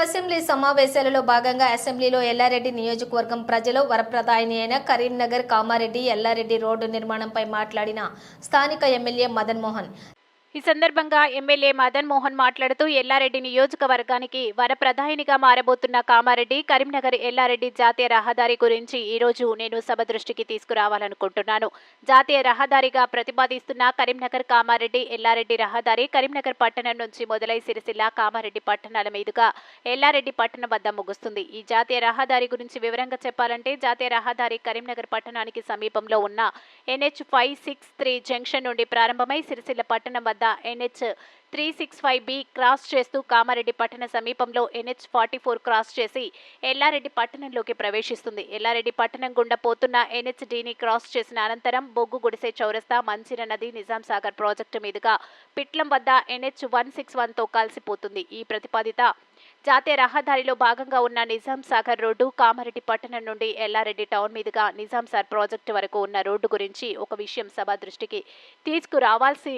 Assembly సమావేశాలలో భాగంగా అసెంబ్లీలో ఎల్లారెడ్డి నియోజకవర్గం ప్రజలు వరప్రదాయని అయిన కరీంనగర్ కామారెడ్డి ఎల్లారెడ్డి రోడ్డు నిర్మాణంపై మాట్లాడిన స్థానిక ఎమ్మెల్యే మదన్ మోహన్. ఈ సందర్భంగా ఎమ్మెల్యే మదన్ మోహన్ మాట్లాడుతూ ఎల్లారెడ్డి నియోజకవర్గానికి వరప్రధానిగా మారబోతున్న కామారెడ్డి కరీంనగర్ ఎల్లారెడ్డి జాతీయ రహదారి గురించి ఈరోజు నేను సభ దృష్టికి తీసుకురావాలనుకుంటున్నాను. జాతీయ రహదారిగా ప్రతిపాదిస్తున్న కరీంనగర్ కామారెడ్డి ఎల్లారెడ్డి రహదారి కరీంనగర్ పట్టణం నుంచి మొదలై సిరిసిల్ల కామారెడ్డి పట్టణాల మీదుగా ఎల్లారెడ్డి పట్టణం వద్ద ముగుస్తుంది. ఈ జాతీయ రహదారి గురించి వివరంగా చెప్పాలంటే జాతీయ రహదారి కరీంనగర్ పట్టణానికి సమీపంలో ఉన్న NH five six three junction నుండి ప్రారంభమై సిరిసిల్ల పట్టణం వద్ద NH three six five B cross చేస్తూ కామారెడ్డి పట్టణ సమీపంలో ఎన్హెచ్ ఫార్టీ ఫోర్ క్రాస్ చేసి ఎల్లారెడ్డి పట్టణంలోకి ప్రవేశిస్తుంది. ఎల్లారెడ్డి పట్టణం గుండా పోతున్న ఎన్హెచ్ డిని క్రాస్ చేసిన అనంతరం బొగ్గు గుడిసె చౌరస్తా మంచిర నది నిజాం సాగర్ ప్రాజెక్టు మీదుగా పిట్లం వద్ద ఎన్హెచ్ వన్ సిక్స్ వన్తో కలిసిపోతుంది. ఈ ప్రతిపాదిత జాతీయ రహదారిలో భాగంగా ఉన్న నిజాం సాగర్ రోడ్డు కామారెడ్డి పట్టణం నుండి ఎల్లారెడ్డి టౌన్ మీదుగా నిజాం సార్ ప్రాజెక్టు వరకు ఉన్న రోడ్డు గురించి ఒక విషయం సభ దృష్టికి తీసుకురావాల్సి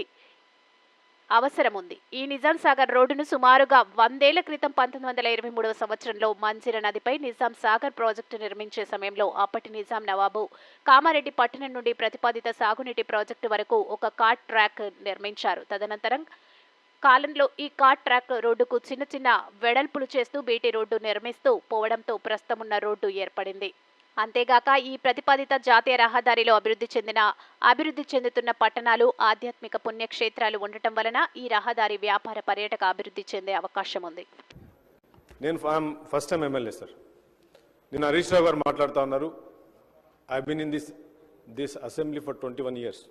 అవసరం ఉంది ఈ నిజాం సాగర్ రోడ్డును సుమారుగా వందేళ్ళ క్రితం పంతొమ్మిది వందల ఇరవై మూడవ సంవత్సరంలో మంజిర నదిపై నిజాం సాగర్ ప్రాజెక్టు నిర్మించే సమయంలో అప్పటి నిజాం నవాబు కామారెడ్డి పట్టణం నుండి ప్రతిపాదిత సాగునీటి ప్రాజెక్టు వరకు ఒక కార్ట్ ట్రాక్ నిర్మించారు. తదనంతరం కాలంలో ఈ కార్ ట్రాక్ రోడ్డుకు చిన్న చిన్న వెడల్పులు చేస్తూ బీటీ రోడ్డు నిర్మిస్తూ పోవడంతో ప్రస్తుతం ఉన్న రోడ్డు ఏర్పడింది. అంతేగాక ఈ ప్రతిపాదిత జాతీయ రహదారిలో అభివృద్ధి చెందిన అభివృద్ధి చెందుతున్న పట్టణాలు ఆధ్యాత్మిక పుణ్యక్షేత్రాలు ఉండటం వలన ఈ రహదారి వ్యాపార పర్యాటక అభివృద్ధి చెందే అవకాశం ఉంది. నేను ఫస్ట్ టైం ఎమ్మెల్యే సార్. నేను హరీష్ రావు గారు మాట్లాడుతూ ఉన్నారు. I been in this this assembly for twenty one years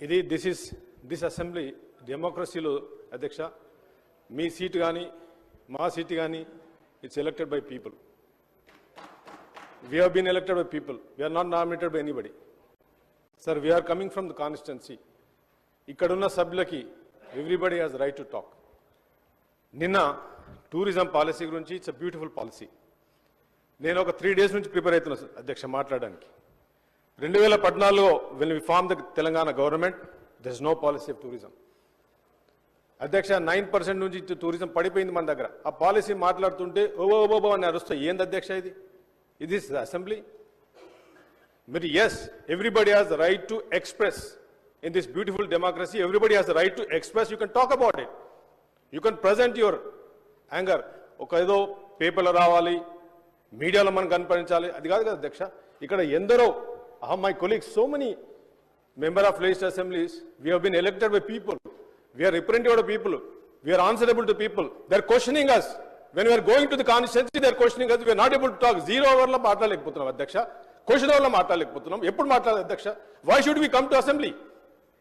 ఇది దిస్ ఇస్ దిస్ అసెంబ్లీ డెమోక్రసీలో అధ్యక్ష మీ సీట్ కానీ మా సీట్ కానీ it's elected by people we have been elected by people we are not nominated by anybody sir we are coming from the constituency ఇక్కడున్న సభ్యులకి everybody has right to talk నిన్న tourism policy గురించి it's a beautiful policy నేను ఒక three days నుంచి prepare అవుతున్నా sir, అధ్యక్ష మాట్లాడడానికి. రెండు వేల పద్నాలుగులో will we form the Telangana government thus no policy of tourism అధ్యక్ష నైన్ పర్సెంట్ నుంచి టూరిజం పడిపోయింది మన దగ్గర. ఆ పాలసీ మాట్లాడుతుంటే ఓబో ఓబో అని అరుస్తాయి. ఏంది అధ్యక్ష ఇది? ఇది అసెంబ్లీ మీరు yes everybody has the right to express in this beautiful democracy everybody has the right to express you can talk about it you can present your anger ఒక ఏదో పేపర్లో రావాలి మీడియాలో మనం కనపడించాలి అది కాదు కదా అధ్యక్ష. ఇక్కడ ఎందరో ఆహ్ my colleagues so many member of legislative assemblies, we have been elected by people. We are representing our people. We are answerable to people. When you're going to the constituency there question కదా not able to talk zero అవర్లో మాట్లాడలేకపోతున్నాం అధ్యక్ష. Question అవర్లో మాట్లాడలేకపోతున్నాం. ఎప్పుడు మాట్లాడాలి అధ్యక్ష? Why should we come to assembly